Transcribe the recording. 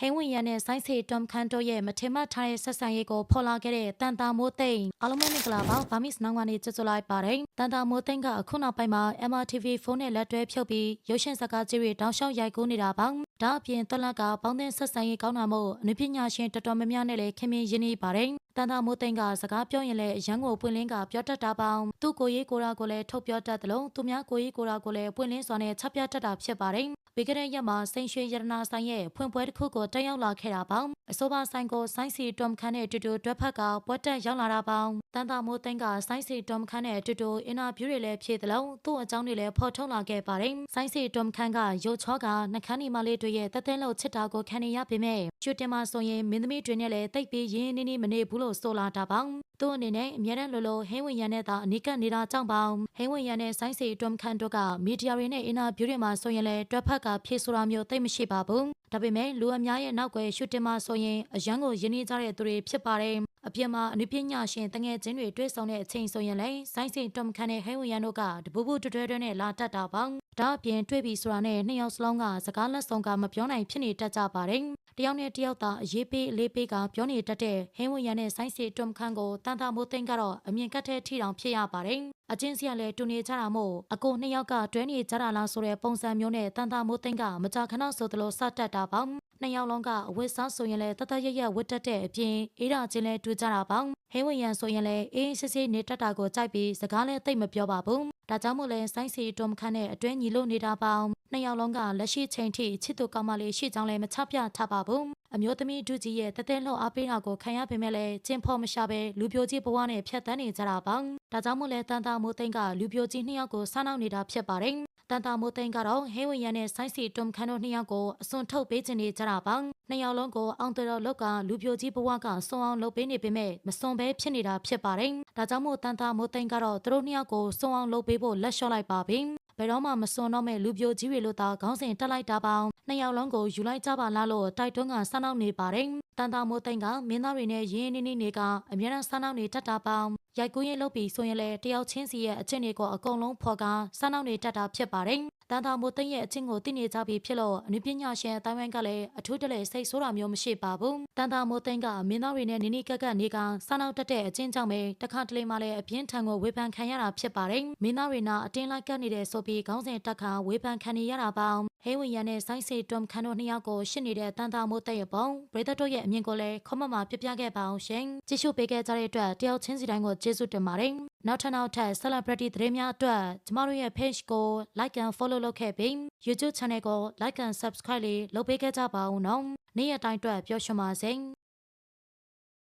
ဟိန်းဝင်ရန်နဲ့ဆိုင်းစီတွမ်ခန်တို့ရဲ့မထင်မှတ်ထားတဲ့ဆက်ဆံရေးကိုဖော်လာခဲ့တဲ့တန်တာမိုးသိန်းအားလုံးပဲမင်္ဂလာပါဗာမစ်နောင်ကနေကြိုဆိုလိုက်ပါတယ်တန်တာမိုးသိန်းကအခုနောက်ပိုင်းမှာ MRTV ဖုန်းနဲ့လက်တွဲဖြုတ်ပြီးရုပ်ရှင်စကားကြီးတွေတောင်းလျှောက်ရိုက်ကူးနေတာပါဒါအပြင်တွက်လက်ကပေါင်းသင်းဆက်ဆံရေးကောင်းတာမို့အနုပညာရှင်တော်တော်များများနဲ့လည်းခင်မင်ရင်းနှီးပါတယ်တန်တာမိုးသိန်းကစကားပြောရင်လည်းအရန်ကိုပွင့်လင်းကပြောတတ်တာပေါင်းသူ့ကိုရေးကိုရာကိုလည်းထုတ်ပြောတတ်တယ်လို့သူများကိုရေးကိုရာကိုလည်းပွင့်လင်းစွာနဲ့ချက်ပြတတ်တာဖြစ်ပါတယ်။ ပြီးခဲ့တဲ့ရက်မှာစိန်ရွှေရတနာဆိုင်ရဲ့ဖွင့်ပွဲတစ်ခုကိုတက်ရောက်လာခဲ့တာပေါင်းအဆိုပါဆိုင်ကိုဆိုင်းစီတွမ်ခန်းနဲ့တူတူတွက်ဖက်ကပွဲတက်ရောက်လာတာပေါင်းတန်တာမိုးသိန်းကဆိုင်းစီတွမ်ခန်းနဲ့တူတူအင်တာဗျူးတွေလည်းဖြည့်သလုံးသူ့အကြောင်းတွေလည်းဖော်ထုတ်လာခဲ့ပါတယ်။ဆိုင်းစီတွမ်ခန်းကရုပ်ချောကနှခမ်းဒီမလေးတွေရဲ့တက်တဲ့လို့ချစ်တာကိုခံနေရပေမဲ့ချွတ်တင်မှာဆိုရင်မင်းသမီးတွေနဲ့လည်းတိတ်ပြီးရင်းရင်းနှီးနှီးမနေဘူးလို့ဆိုလာတာပေါင်းသူ့အနေနဲ့အများနဲ့လိုလိုဟင်းဝင်ရန်နဲ့သာအနိကနေတာကြောင့်ပေါင်းဟင်းဝင်ရန်နဲ့ဆိုင်းစီတွမ်ခန်းတို့ကမီဒီယာတွေနဲ့အင်တာဗျူးတွေမှာဆိုရင်လည်းတွက်ဖက်ကဖြည့်ဆိုတာမျိုးသိမ့်မရှိပါဘူးဒါပေမဲ့လူအများရဲ့နောက်ွယ်ရှုတင်မှာဆိုရင်အရန်ကိုရင်းနှီးကြတဲ့သူတွေဖြစ်ပါတယ်အပြင်မှာအနုပညာရှင်တငယ်ချင်းတွေတွေ့ဆုံတဲ့အချိန်ဆိုရင်လည်းဆိုင်းစီတွမ်ခန်းနဲ့ဟင်းဝင်ရန်တို့ကတပူပူတွဲတွဲတွဲနဲ့လာတတ်တာပေါင်းဒါအပြင်တွေ့ပြီဆိုတာနဲ့နှစ်ယောက်စလုံးကစကားလက်ဆောင်ကမပြောနိုင်ဖြစ်နေတတ်ကြပါတယ်တယောက်နဲ့တယောက်သာအရေးပေးအလေးပေးကပြောနေတတ်တဲ့ဟင်းဝင်ရန်နဲ့ဆိုင်းစီတွမ်ခန်းကိုတန်တာမိုးသိန်းကတော့အမြင်ကတ်တဲ့ထီတောင်ဖြစ်ရပါတယ်။အချင်းစီကလည်းတူနေကြတာမို့အကိုနှစ်ယောက်ကတွဲနေကြတာလားဆိုတဲ့ပုံစံမျိုးနဲ့တန်တာမိုးသိန်းကမကြာခဏဆိုသလိုစတတ်တာပေါ့။နှစ်ယောက်လုံးကအဝတ်စားဆိုရင်လည်းတတရရဝတ်တက်တဲ့အပြင်အေးရချင်းလဲတူကြတာပေါ့။ဟင်းဝင်ရန်ဆိုရင်လည်းအေးစစ်စစ်နေတတ်တာကိုကြိုက်ပြီးစကားလည်းသိပ်မပြောပါဘူး။ဒါကြောင့်မို့လဲဆိုင်းစီတွမ်ခန်းနဲ့အတွဲညီလို့နေတာပေါ့။နှစ်ယောက်လုံးကလက်ရှိချိန်ထိချစ်သူကောင်းမလေးရှိကြောင်းလည်းမချပြထားပါဘူး။ အမျိုးသမီးဒုကြီးရဲ့တသက်လှအားပေးတာကိုခံရပေမဲ့လည်းကျင်းဖော်မရှာပဲလူပြိုကြီးဘဝနဲ့ဖြတ်တန်းနေကြတာပါ။ဒါကြောင့်မို့လဲတန်တာမိုးသိန်းကလူပြိုကြီးနှစ်ယောက်ကိုစားနောက်နေတာဖြစ်ပါတယ်။တန်တာမိုးသိန်းကတော့ဟဲဝရန်နဲ့ဆိုင်းစီတွမ်ခန်းတို့နှစ်ယောက်ကိုအစွန်ထုတ်ပေးခြင်းနေကြတာပါ။နှစ်ယောက်လုံးကိုအောင်တော်လောက်ကလူပြိုကြီးဘဝကစွန်အောင်လုပ်ပေးနေပေမဲ့မစွန်ပဲဖြစ်နေတာဖြစ်ပါတယ်။ဒါကြောင့်မို့တန်တာမိုးသိန်းကတော့သူတို့နှစ်ယောက်ကိုစွန်အောင်လုပ်ပေးဖို့လက်လျှော့လိုက်ပါပြီ။ဘယ်တော့မှမစွန်တော့မဲ့လူပြိုကြီးတွေလို့သာခေါင်းစဉ်တက်လိုက်တာပေါင်း နှစ်ယောက်လုံးကိုယူလိုက်ကြပါလားလို့တိုက်တွန်းကဆန်းနောက်နေပါတယ် တန်တာမိုးသိန်းကမင်းသားတွေနဲ့ရင်းရင်းနှီးနှီးနေကအများအားဆန်းနောက်နေတတ်တာပေါင်းရိုက်ကူးရင်လုပ်ပြီးဆိုရင်လည်းတယောက်ချင်းစီရဲ့အချင်းတွေကိုအကုန်လုံးဖော်ကားဆန်းနောက်နေတတ်တာဖြစ်ပါတယ်တန်တာမိုးသိန်းရဲ့အချင်းကိုသိနေကြပြီဖြစ်လို့အနုပညာရှင်အတိုင်းဝိုင်းကလည်းအထူးတလဲစိတ်ဆိုးတာမျိုးမရှိပါဘူးတန်တာမိုးသိန်းကမင်းသားတွေနဲ့နီနီကက်ကက်နေကဆန်းနောက်တက်တဲ့အချင်းကြောင့်ပဲတခါတလေမှလည်းအပြင်းထန်ကိုဝေဖန်ခံရတာဖြစ်ပါတယ်မင်းသားတွေနာအတင်းလိုက်ကက်နေတဲ့ဆိုပြီးခေါင်းစဉ်တက်ခါဝေဖန်ခံနေရတာပေါင်းဟဲဝင်ရန်နဲ့ဆိုင်းစီတွမ်ခန်တို့နှစ်ယောက်ကိုရှစ်နေတဲ့တန်တာမိုးတဲ့ရပုံပရိသတ်တို့ရဲ့အမြင်ကိုလည်းခမမပြပြခဲ့ပါအောင်ရှင်ကြည့်ရှုပေးခဲ့ကြတဲ့အတွက်တယောက်ချင်းစီတိုင်းကိုကျေးဇူးတင်ပါတယ်နောက်ထပ်နောက်ထပ် celebrity သတင်းများအတွက်ကျမတို့ရဲ့ page ကို like and follow လုပ်ခဲ့ပြီး YouTube channel ကို like and subscribe လေးလုပ်ပေးခဲ့ကြပါဦးနော်နေ့ရက်တိုင်းအတွက်ပျော်ရွှင်ပါစေ